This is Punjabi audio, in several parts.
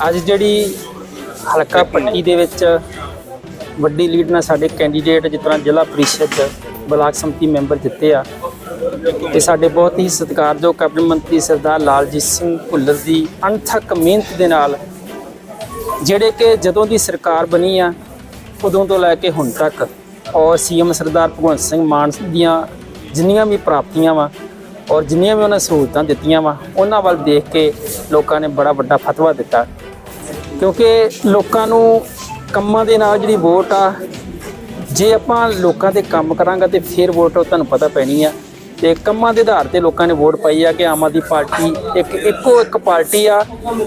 ਅੱਜ ਜਿਹੜੀ ਹਲਕਾ ਪੱਟੀ ਦੇ ਵਿੱਚ ਵੱਡੀ ਲੀਡ ਨਾਲ ਸਾਡੇ ਕੈਂਡੀਡੇਟ ਜਿਸ ਤਰ੍ਹਾਂ ਜ਼ਿਲ੍ਹਾ ਪ੍ਰੀਸ਼ਦ ਬਲਾਕ ਸੰਮਤੀ ਮੈਂਬਰ ਜਿੱਤੇ ਆ ਤੇ ਸਾਡੇ ਬਹੁਤ ਹੀ ਸਤਿਕਾਰਯੋਗ ਕੈਬਨਿਟ ਮੰਤਰੀ ਸਰਦਾਰ ਲਾਲਜੀਤ ਸਿੰਘ ਭੁੱਲਰ ਦੀ ਅਣਥੱਕ ਮਿਹਨਤ ਦੇ ਨਾਲ ਜਿਹੜੇ ਕਿ ਜਦੋਂ ਦੀ ਸਰਕਾਰ ਬਣੀ ਆ, ਉਦੋਂ ਤੋਂ ਲੈ ਕੇ ਹੁਣ ਤੱਕ ਔਰ ਸੀਐਮ ਸਰਦਾਰ ਭਗਵੰਤ ਸਿੰਘ ਮਾਨ ਦੀਆਂ ਜਿੰਨੀਆਂ ਵੀ ਪ੍ਰਾਪਤੀਆਂ ਵਾ ਔਰ ਜਿੰਨੀਆਂ ਵੀ ਉਹਨਾਂ ਸਹੂਲਤਾਂ ਦਿੱਤੀਆਂ ਵਾ, ਉਹਨਾਂ ਵੱਲ ਦੇਖ ਕੇ ਲੋਕਾਂ ਨੇ ਬੜਾ ਵੱਡਾ ਫਤਵਾ ਦਿੱਤਾ। ਕਿਉਂਕਿ ਲੋਕਾਂ ਨੂੰ ਕੰਮਾਂ ਦੇ ਨਾਲ ਜਿਹੜੀ ਵੋਟ ਆ, ਜੇ ਆਪਾਂ ਲੋਕਾਂ ਦੇ ਕੰਮ ਕਰਾਂਗੇ ਤੇ ਫਿਰ ਵੋਟ ਤੁਹਾਨੂੰ ਪਤਾ ਪੈਣੀ ਆ। ਤੇ ਕੰਮਾਂ ਦੇ ਆਧਾਰ ਤੇ ਲੋਕਾਂ ਨੇ ਵੋਟ ਪਾਈ ਆ ਕਿ ਆਮ ਆਦਮੀ ਪਾਰਟੀ ਇੱਕ, ਇੱਕੋ ਇੱਕ ਪਾਰਟੀ ਆ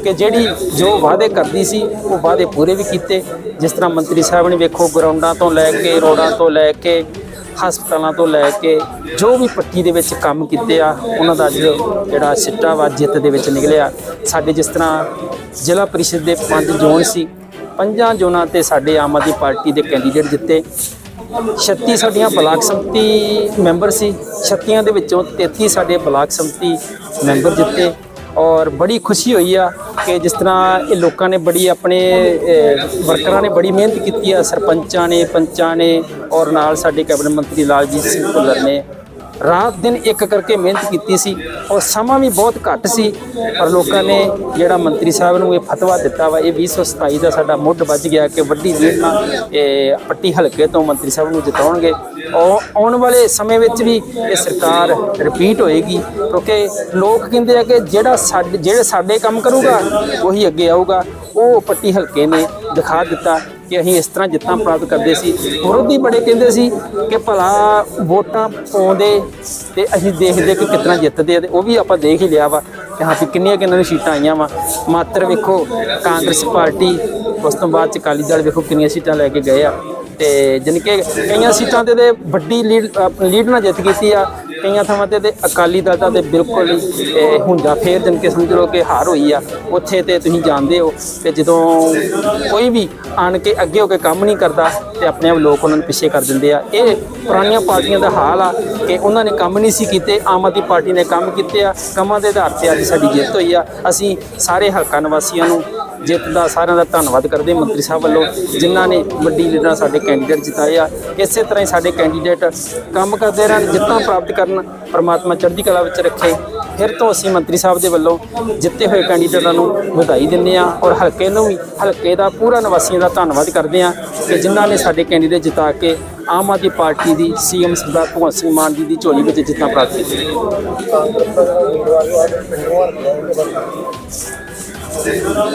ਕਿ ਜਿਹੜੀ ਜੋ ਵਾਅਦੇ ਕਰਦੀ ਸੀ, ਉਹ ਵਾਅਦੇ ਪੂਰੇ ਵੀ ਕੀਤੇ। ਜਿਸ ਤਰ੍ਹਾਂ ਮੰਤਰੀ ਸਾਹਿਬ ਨੇ ਵੇਖੋ, ਗਰਾਊਂਡਾਂ ਤੋਂ ਲੈ ਕੇ, ਰੋਡਾਂ ਤੋਂ ਲੈ ਕੇ ਹਸਪਤਾਲਾਂ ਤੋਂ ਲੈ ਕੇ ਜੋ ਵੀ ਪੱਟੀ ਦੇ ਵਿੱਚ ਕੰਮ ਕੀਤੇ ਆ, ਉਹਨਾਂ ਦਾ ਅੱਜ ਜਿਹੜਾ ਸਿੱਟਾ ਵਾ ਜਿੱਤ ਦੇ ਵਿੱਚ ਨਿਕਲਿਆ। ਸਾਡੇ ਜਿਸ ਤਰ੍ਹਾਂ ਜ਼ਿਲ੍ਹਾ ਪਰਿਸ਼ਦ ਦੇ ਪੰਜ ਜ਼ੋਨ ਸੀ, ਪੰਜਾਂ ਜ਼ੋਨਾਂ ਤੇ ਸਾਡੇ ਆਮ ਆਦਮੀ ਪਾਰਟੀ ਦੇ ਕੈਂਡੀਡੇਟ ਜਿੱਤੇ। 36 ਸਾਡੀਆਂ ਬਲਾਕ ਸੰਮਤੀ ਮੈਂਬਰ ਸੀ 36 ਦੇ ਵਿੱਚੋਂ 33 ਸਾਡੇ ਬਲਾਕ ਸੰਮਤੀ ਮੈਂਬਰ ਜਿੱਤੇ ਔਰ ਬੜੀ ਖੁਸ਼ੀ ਹੋਈ ਆ ਕਿ ਜਿਸ ਤਰ੍ਹਾਂ ਇਹ ਲੋਕਾਂ ਨੇ ਬੜੀ ਆਪਣੇ ਵਰਕਰਾਂ ਨੇ ਬੜੀ ਮਿਹਨਤ ਕੀਤੀ ਆ, ਸਰਪੰਚਾਂ ਨੇ, ਪੰਚਾਂ ਨੇ ਔਰ ਨਾਲ ਸਾਡੇ ਕੈਬਨਿਟ ਮੰਤਰੀ ਲਾਲਜੀਤ ਸਿੰਘ ਭੁੱਲਰ ਨੇ। ਰਾਤ ਦਿਨ ਇੱਕ ਕਰਕੇ ਮਿਹਨਤ ਕੀਤੀ ਸੀ ਔਰ ਸਮਾਂ ਵੀ ਬਹੁਤ ਘੱਟ ਸੀ, ਪਰ ਲੋਕਾਂ ਨੇ ਜਿਹੜਾ ਮੰਤਰੀ ਸਾਹਿਬ ਨੂੰ ਇਹ ਫਤਵਾ ਦਿੱਤਾ ਵਾ, ਇਹ 2027 ਦਾ ਸਾਡਾ ਮੁੱਢ ਵੱਜ ਗਿਆ ਕਿ ਵੱਡੀ ਲੀਡ ਨਾਲ ਇਹ ਪੱਟੀ ਹਲਕੇ ਤੋਂ ਮੰਤਰੀ ਸਾਹਿਬ ਨੂੰ ਜਿਤਾਉਣਗੇ। ਔਰ ਆਉਣ ਵਾਲੇ ਸਮੇਂ ਵਿੱਚ ਵੀ ਇਹ ਸਰਕਾਰ ਰਿਪੀਟ ਹੋਏਗੀ, ਕਿਉਂਕਿ ਲੋਕ ਕਹਿੰਦੇ ਆ ਕਿ ਜਿਹੜਾ ਸਾਡੇ, ਜਿਹੜੇ ਸਾਡੇ ਕੰਮ ਕਰੂਗਾ, ਉਹੀ ਅੱਗੇ ਆਊਗਾ। ਉਹ ਪੱਟੀ ਹਲਕੇ ਨੇ ਦਿਖਾ ਦਿੱਤਾ ਕਿ ਅਸੀਂ ਇਸ ਤਰ੍ਹਾਂ ਜਿੱਤਾਂ ਪ੍ਰਾਪਤ ਕਰਦੇ ਸੀ। ਵਿਰੋਧੀ ਬੜੇ ਕਹਿੰਦੇ ਸੀ ਕਿ ਭਲਾ ਵੋਟਾਂ ਪਾਉਂਦੇ ਤੇ ਅਸੀਂ ਦੇਖਦੇ ਕਿ ਕਿਤਨਾ ਜਿੱਤਦੇ ਆ ਤੇ ਉਹ ਵੀ ਆਪਾਂ ਦੇਖ ਹੀ ਲਿਆ ਵਾ ਕਿ ਹਾਂ ਵੀ ਕਿੰਨੀਆਂ ਕਿੰਨਾਂ ਨੂੰ ਸੀਟਾਂ ਆਈਆਂ ਵਾ। ਮਾਤਰ ਵੇਖੋ, ਕਾਂਗਰਸ ਪਾਰਟੀ, ਉਸ ਤੋਂ ਬਾਅਦ ਚ ਅਕਾਲੀ ਦਲ ਵੇਖੋ ਕਿੰਨੀਆਂ ਸੀਟਾਂ ਲੈ ਕੇ ਗਏ ਆ। ਤੇ ਜਾਣੀ ਕਿ ਕਈਆਂ ਸੀਟਾਂ ਤੇ ਤੇ ਵੱਡੀ ਲੀਡ ਲੀਡ ਨਾਲ ਜਿੱਤ ਕੀਤੀ ਆ ਕਈਆਂ ਥਾਵਾਂ ਤੇ ਤੇ ਅਕਾਲੀ ਦਲ ਦਾ ਤੇ ਬਿਲਕੁਲ ਹੀ, ਇਹ ਹੁੰਜਾ ਫੇਰ ਜਨ ਕੇ ਸਮਝ ਲਓ ਕਿ ਹਾਰ ਹੋਈ ਆ, ਉੱਥੇ ਤੇ ਤੁਸੀਂ ਜਾਣਦੇ ਹੋ ਕਿ ਜਦੋਂ ਕੋਈ ਵੀ ਆਣ ਕੇ ਅੱਗੇ ਹੋ ਕੇ ਕੰਮ ਨਹੀਂ ਕਰਦਾ ਤੇ ਆਪਣੇ ਆਪ ਲੋਕ ਉਹਨਾਂ ਨੂੰ ਪਿੱਛੇ ਕਰ ਦਿੰਦੇ ਆ। ਇਹ ਪੁਰਾਣੀਆਂ ਪਾਰਟੀਆਂ ਦਾ ਹਾਲ ਆ ਕਿ ਉਹਨਾਂ ਨੇ ਕੰਮ ਨਹੀਂ ਸੀ ਕੀਤੇ, ਆਮ ਆਦਮੀ ਪਾਰਟੀ ਨੇ ਕੰਮ ਕੀਤੇ ਆ, ਕੰਮਾਂ ਦੇ ਆਧਾਰ ਤੇ ਅੱਜ ਸਾਡੀ ਜਿੱਤ ਹੋਈ ਆ। ਅਸੀਂ ਸਾਰੇ ਹਲਕਾ ਨਿਵਾਸੀਆਂ ਨੂੰ ਜਿੱਤ ਦਾ ਸਾਰਿਆਂ ਦਾ ਧੰਨਵਾਦ ਕਰਦੇ ਮੰਤਰੀ ਸਾਹਿਬ ਵੱਲੋਂ, ਜਿਨ੍ਹਾਂ ਨੇ ਵੱਡੀ ਲੀਡਰ ਸਾਡੇ ਕੈਂਡੀਡੇਟ ਜਿਤਾਏ ਆ। ਇਸੇ ਤਰ੍ਹਾਂ ਹੀ ਸਾਡੇ ਕੈਂਡੀਡੇਟ ਕੰਮ ਕਰਦੇ ਰਹਿਣ, ਜਿੱਤਾਂ ਪ੍ਰਾਪਤ ਕਰਨ, ਪਰਮਾਤਮਾ ਚੜ੍ਹਦੀ ਕਲਾ ਵਿੱਚ ਰੱਖੇ। ਫਿਰ ਤੋਂ ਅਸੀਂ ਮੰਤਰੀ ਸਾਹਿਬ ਦੇ ਵੱਲੋਂ ਜਿੱਤੇ ਹੋਏ ਕੈਂਡੀਡੇਟਾਂ ਨੂੰ ਵਧਾਈ ਦਿੰਦੇ ਆ ਔਰ ਹਲਕੇ ਨੂੰ ਵੀ, ਹਲਕੇ ਦਾ ਪੂਰਾ ਨਿਵਾਸੀਆਂ ਦਾ ਧੰਨਵਾਦ ਕਰਦੇ ਆ ਕਿ ਜਿਨ੍ਹਾਂ ਨੇ ਸਾਡੇ ਕੈਂਡੀਡੇਟ ਜਿਤਾ ਕੇ ਆਮ ਆਦਮੀ ਪਾਰਟੀ ਦੀ ਸੀਐਮ ਸਰਦਾਰ ਭਗਵੰਤ ਸਿੰਘ ਮਾਨ ਜੀ ਦੀ ਝੋਲੀ ਵਿੱਚ ਜਿੱਤਾਂ ਪ੍ਰਾਪਤ ਕੀਤੀ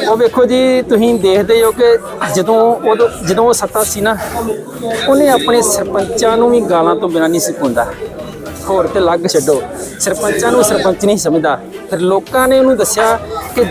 ਉਹ ਵੇਖੋ ਜੀ, ਤੁਸੀਂ ਦੇਖਦੇ ਹੋ ਕਿ ਜਦੋਂ ਉਦੋਂ ਜਦੋਂ ਉਹ ਸੱਤਾ ਸੀ ਨਾ, ਉਹਨੇ ਆਪਣੇ ਸਰਪੰਚਾਂ ਨੂੰ ਵੀ ਗਾਲਾਂ ਤੋਂ ਬਿਨਾਂ ਨਹੀਂ ਸੀ ਹੋਰ ਤੇ ਲੱਗ ਛੱਡੋ, ਸਰਪੰਚਾਂ ਨੂੰ ਸਰਪੰਚ ਨਹੀਂ ਸਮਝਦਾ। ਫਿਰ ਲੋਕਾਂ ਨੇ ਉਹਨੂੰ ਦੱਸਿਆ ਕਿ ਜੇ